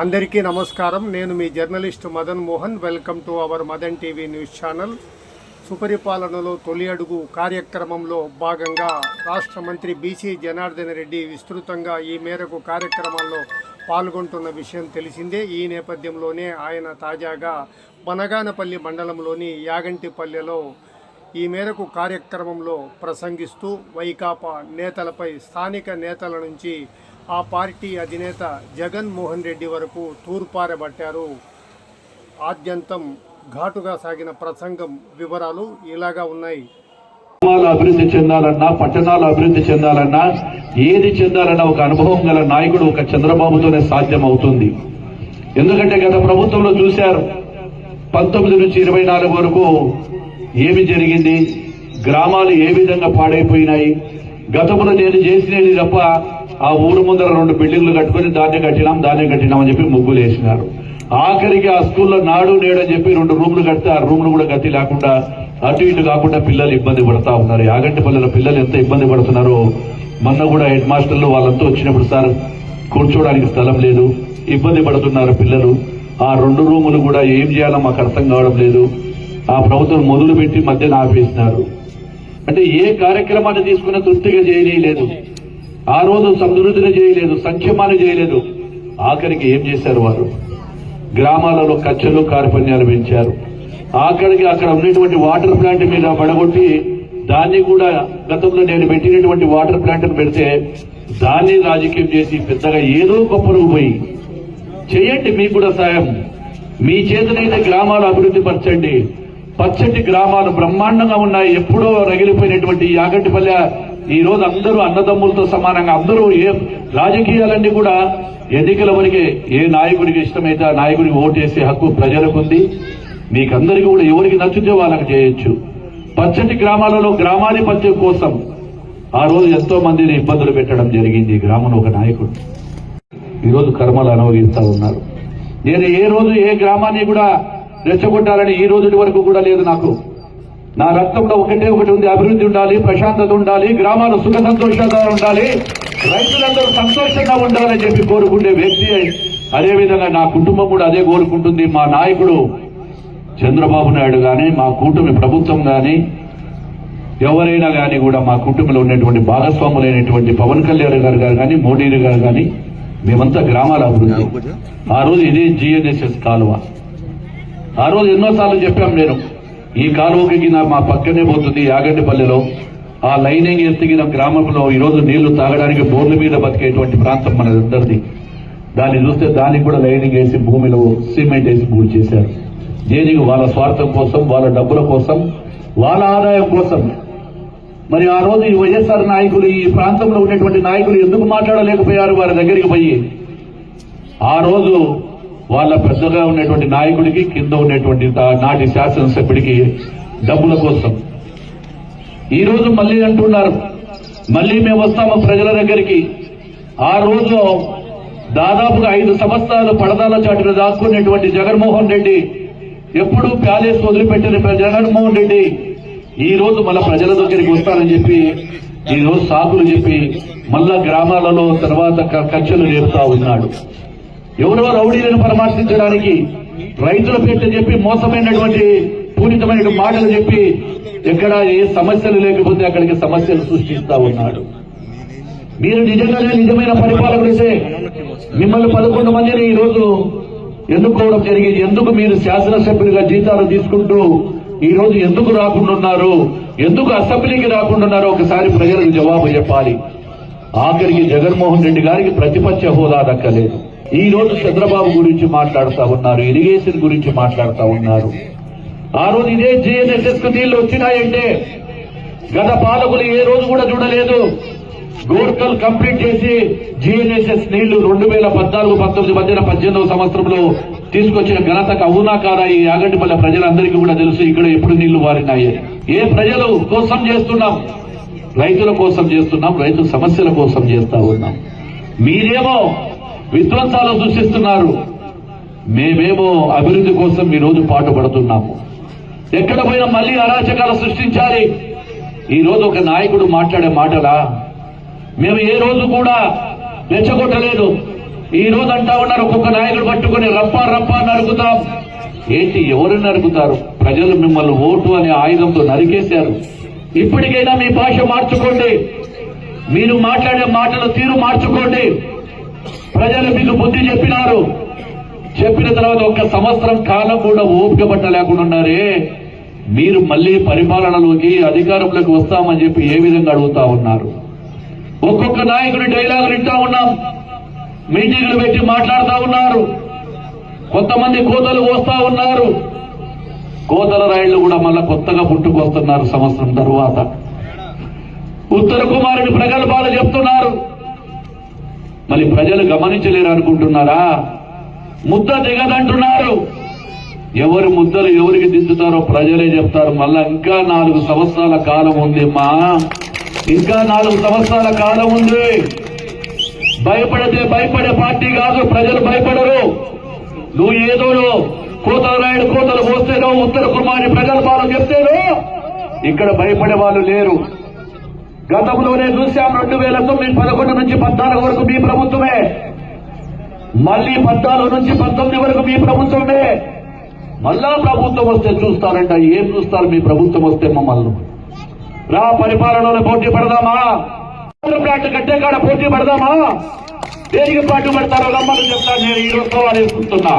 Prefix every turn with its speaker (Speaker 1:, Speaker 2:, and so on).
Speaker 1: అందరికీ నమస్కారం. నేను మీ journalist Madan Mohan. Welcome to our Madan TV news channel. సుపరిపాలనలో తొలి అడుగు కార్యక్రమంలో భాగంగా రాష్ట్ర మంత్రి బీసీ జనార్దన్ రెడ్డి విస్తృతంగా ఈ మేరకు కార్యక్రమాల్లో పాల్గొంటున్న విషయం తెలిసిందే. ఈ నేపథ్యంలోనే ఆయన తాజాగా బనగానపల్లి మండలంలోని యాగంటిపల్లెలో ఈ మేరకు కార్యక్రమంలో ప్రసంగిస్తూ వైకాపా నేతలపై స్థానిక నేతల నుంచి ఆ పార్టీ అధినేత జగన్మోహన్ రెడ్డి వరకు తూర్పారబట్టారు. ఆద్యంతం ఘాటుగా సాగిన ప్రసంగం వివరాలు ఇలాగా ఉన్నాయి.
Speaker 2: గ్రామాలు అభివృద్ధి చెందాలన్నా పట్టణాలు అభివృద్ధి చెందాలన్నా ఏది చెందాలన్నా ఒక అనుభవం గల నాయకుడు ఒక చంద్రబాబుతోనే సాధ్యం అవుతుంది ఎందుకంటే గత ప్రభుత్వంలో చూశారు పంతొమ్మిది నుంచి ఇరవై నాలుగు వరకు ఏమి జరిగింది? గ్రామాలు ఏ విధంగా పాడైపోయినాయి? గతంలో నేను చేసినది తప్ప ఆ ఊరు ముందర రెండు బిల్డింగ్లు కట్టుకుని దాన్ని కట్టినాం దాన్ని కట్టినాం అని చెప్పి ముగ్గులు వేసినారు. ఆఖరికి ఆ స్కూల్లో నాడు నేడు అని చెప్పి రెండు రూమ్లు కడితే ఆ రూమ్లు కూడా గతి లేకుండా అటు ఇటు కాకుండా పిల్లలు ఇబ్బంది పడతా ఉన్నారు. యాగంటిపల్లెలో పిల్లలు ఎంత ఇబ్బంది పడుతున్నారో మొన్న కూడా హెడ్ మాస్టర్లు వాళ్ళంతా వచ్చినప్పుడు సార్ కూర్చోవడానికి స్థలం లేదు ఇబ్బంది పడుతున్నారు పిల్లలు. ఆ రెండు రూములు కూడా ఏం చేయాలో మాకు అర్థం కావడం లేదు. ఆ ప్రభుత్వం మొదలు పెట్టి మధ్యన ఆపేసినారు. అంటే ఏ కార్యక్రమాన్ని తీసుకున్న తృప్తిగా చేయలేదు. ఆ రోజు సమృద్ధిని చేయలేదు సంక్షేమాన్ని చేయలేదు. ఆఖరికి ఏం చేశారు వారు? గ్రామాలలో కచ్చలు కార్పణ్యాలు పెంచారు. ఆఖరికి అక్కడ ఉన్నటువంటి వాటర్ ప్లాంట్ మీద పడగొట్టి దాన్ని కూడా గతంలో నేను పెట్టినటువంటి వాటర్ ప్లాంట్ను పెడితే దాన్ని రాజకీయం చేసి పెద్దగా ఏదో గొప్ప పోయి. చేయండి మీకు కూడా సాయం. మీ చేతనైతే గ్రామాలు అభివృద్ధి పరచండి. పచ్చటి గ్రామాలు బ్రహ్మాండంగా ఉన్నాయి. ఎప్పుడో రగిలిపోయినటువంటి యాగంటిపల్లె ఈ రోజు అందరూ అన్నదమ్ములతో సమానంగా అందరూ ఏ రాజకీయాలన్నీ కూడా ఎన్నికల వరకే ఏ నాయకుడికి ఇష్టమైతే ఆ నాయకుడికి ఓటేసే హక్కు ప్రజలకు ఉంది మీకందరికీ కూడా ఎవరికి నచ్చితే వాళ్ళకి చేయొచ్చు. పచ్చటి గ్రామాలలో గ్రామాధిపత్యం కోసం ఆ రోజు ఎంతో మందిని ఇబ్బందులు పెట్టడం జరిగింది. ఈ గ్రామంలో ఒక నాయకుడు. ఈరోజు కర్మలు అనుభవిస్తా ఉన్నారు. నేను ఏ రోజు ఏ గ్రామాన్ని కూడా రెచ్చగొట్టాలని ఈ రోజు వరకు కూడా లేదు నాకు. నా రక్తంలో ఒకటే ఒకటి ఉంది అభివృద్ధి ఉండాలి ప్రశాంతత ఉండాలి గ్రామాలు సుఖ సంతోషంగా ఉండాలి రైతులందరూ సంతోషంగా ఉండాలని చెప్పి కోరుకునే వ్యక్తి అదే విధంగా నా కుటుంబం కూడా అదే కోరుకుంటుంది. మా నాయకుడు చంద్రబాబు నాయుడు గాని మా కూటమి ప్రభుత్వం గాని ఎవరైనా గాని కూడా మా కుటుంబంలో ఉన్నటువంటి భాగస్వాములైనటువంటి పవన్ కళ్యాణ్ గారు గారు కానీ మోడీ గారు కానీ మేమంతా గ్రామాల అభివృద్ధి. ఆ రోజు ఇదే జిఎన్ఎస్ఎస్ కాలువ. ఆ రోజు ఎన్నోసార్లు చెప్పాం నేను ఈ కాలువకి మా పక్కనే పోతుంది యాగంటిపల్లిలో. ఆ లైనింగ్ ఎత్తిగిన గ్రామంలో ఈ నీళ్ళు తాగడానికి బోర్ల మీద బతికేటువంటి ప్రాంతం మనదందరిది. దాన్ని చూస్తే దానికి కూడా లైనింగ్ వేసి భూమిలో సిమెంట్ వేసి పూర్తి చేశారు. దేనికి? వాళ్ళ స్వార్థం కోసం వాళ్ళ డబ్బుల కోసం వాళ్ళ ఆదాయం కోసం. మరి ఆ రోజు ఈ వైఎస్ఆర్ నాయకులు ఈ ప్రాంతంలో ఉన్నటువంటి నాయకులు ఎందుకు మాట్లాడలేకపోయారు వారి దగ్గరికి పోయి? ఆ రోజు వాళ్ళ పెద్దగా ఉన్నటువంటి నాయకుడికి కింద ఉన్నటువంటి నాటి శాసనసభ్యుడికి డబ్బుల కోసం. ఈ రోజు మళ్ళీ అంటున్నారు మళ్ళీ మేము వస్తాము ప్రజల దగ్గరికి. ఆ రోజు దాదాపుగా ఐదు సంవత్సరాలు పడదాల చాటున దాక్కున్నటువంటి జగన్మోహన్ రెడ్డి ఎప్పుడూ ప్యాలెస్ వదిలిపెట్టిన జగన్మోహన్ రెడ్డి ఈ రోజు మళ్ళా ప్రజల దగ్గరికి వస్తానని చెప్పి ఈ రోజు సాకులు చెప్పి మళ్ళా గ్రామాలలో తర్వాత క- కక్షలు నేర్పుతా ఉన్నాడు. ఎవరో రౌడీలను పరామర్శించడానికి రైతుల పేర్లు చెప్పి మోసమైనటువంటి పూరితమైన మాటలు చెప్పి ఎక్కడ ఏ సమస్యలు లేకపోతే అక్కడికి సమస్యలు సృష్టిస్తా ఉన్నాడు. మీరు నిజంగానే నిజమైన పరిపాలకుడితే మిమ్మల్ని పదకొండు మందిని ఈ రోజు ఎన్నుకోవడం జరిగింది. ఎందుకు మీరు శాసనసభ్యులుగా జీతాలు తీసుకుంటూ ఈ రోజు ఎందుకు రాకుంటున్నారు ఎందుకు అసెంబ్లీకి రాకుంటున్నారో ఒకసారి ప్రజలకు జవాబు చెప్పాలి. ఆఖరికి జగన్మోహన్ రెడ్డి గారికి ప్రతిపక్ష హోదా దక్కలేదు. ఈ రోజు చంద్రబాబు గురించి మాట్లాడుతా ఉన్నారు ఇరిగేషన్ గురించి మాట్లాడుతా ఉన్నారు. ఆ రోజు ఇదే జేఎన్ఎస్ఎస్కు నీళ్ళు వచ్చినాయంటే గత పాలకులు ఏ రోజు కూడా చూడలేదు. గోర్కల్ కంప్లీట్ చేసి జిఎన్ఎస్ఎస్ నీళ్ళు రెండు వేల పద్నాలుగు పంతొమ్మిది మధ్యన పద్దెనిమిదవ సంవత్సరంలో తీసుకొచ్చిన ఘనతకు అవునా కాదా ఈ యాగంటిపల్లె ప్రజలందరికీ కూడా తెలుసు ఇక్కడ ఎప్పుడు నీళ్ళు వారినాయి ఏ ప్రజలు కోసం చేస్తున్నాం? రైతుల కోసం చేస్తున్నాం రైతు సమస్యల కోసం చేస్తా ఉన్నాం. మీరేమో విధ్వంసాలు సృష్టిస్తున్నారు. మేమేమో అభివృద్ధి కోసం ఈరోజు రోజు పాటుపడుతున్నాము. ఎక్కడ పోయినా మళ్ళీ అరాచకాలు సృష్టించాలి. ఈ రోజు ఒక నాయకుడు మాట్లాడే మాటలా మేము ఏ రోజు కూడా రెచ్చగొట్టలేదు. ఈ రోజు అంటా ఉన్నారు ఒక్కొక్క నాయకుడు పట్టుకొని రప్ప రప్ప నరుకుతాం ఏంటి ఎవరు నరుకుతారు ప్రజలు మిమ్మల్ని ఓటు అనే ఆయుధంతో నరికేశారు. ఇప్పటికైనా మీ భాష మార్చుకోండి. మీరు మాట్లాడే మాటల తీరు మార్చుకోండి. ప్రజలు మీకు బుద్ధి చెప్పినారు. చెప్పిన తర్వాత ఒక సంవత్సరం కాలం కూడా ఓపిక పట్టలేకుండా ఉన్నారే. మీరు మళ్ళీ పరిపాలనలోకి అధికారంలోకి వస్తామని చెప్పి ఏ విధంగా అడుగుతా ఉన్నారు? ఒక్కొక్క నాయకుడి డైలాగులు ఇంటా ఉన్నాం. మీటింగ్లు పెట్టి మాట్లాడుతూ ఉన్నారు. కొంతమంది కోతలు వస్తా ఉన్నారు. కోతల రైళ్ళు కూడా మళ్ళా కొత్తగా పుట్టుకొస్తున్నారు సంవత్సరం తరువాత. ఉత్తర కుమారుడి ప్రగల్భాలు చెప్తున్నారు. మరి ప్రజలు గమనించలేరు అనుకుంటున్నారా ముద్ద దిగదంటున్నారు ఎవరు ముద్దలు ఎవరికి దిద్దుతారో ప్రజలే చెప్తారు. మళ్ళా ఇంకా నాలుగు సంవత్సరాల కాలం ఉంది మా ఇంకా నాలుగు సంవత్సరాల కాలం ఉంది. భయపడితే భయపడే పార్టీ కాదు ప్రజలు భయపడరు. నువ్వు ఏదో కోతలరాయుడు కోతలు పోస్తేనో ఉత్తర కుమారి ప్రగల్భాలు చెప్తేనో ఇక్కడ భయపడే వాళ్ళు లేరు. గతంలోనే చూశాం రెండు వేల తొమ్మిది పదకొండు నుంచి పద్నాలుగు వరకు మీ ప్రభుత్వమే. మళ్ళీ పద్నాలుగు నుంచి పంతొమ్మిది వరకు మీ ప్రభుత్వమే. మళ్ళా ప్రభుత్వం వస్తే చూస్తారంట ఏం చూస్తారు? మీ ప్రభుత్వం వస్తే మమ్మల్ని. రా పరిపాలనలో పోటీ పడదామా? ప్లాట్ కట్టే కాడ పోటీ పడదామా? దేనికి పాటు పడతారో రమ్మని చెప్తాను నేను ఈ రోజు సవాల్ వేసుకుంటున్నా.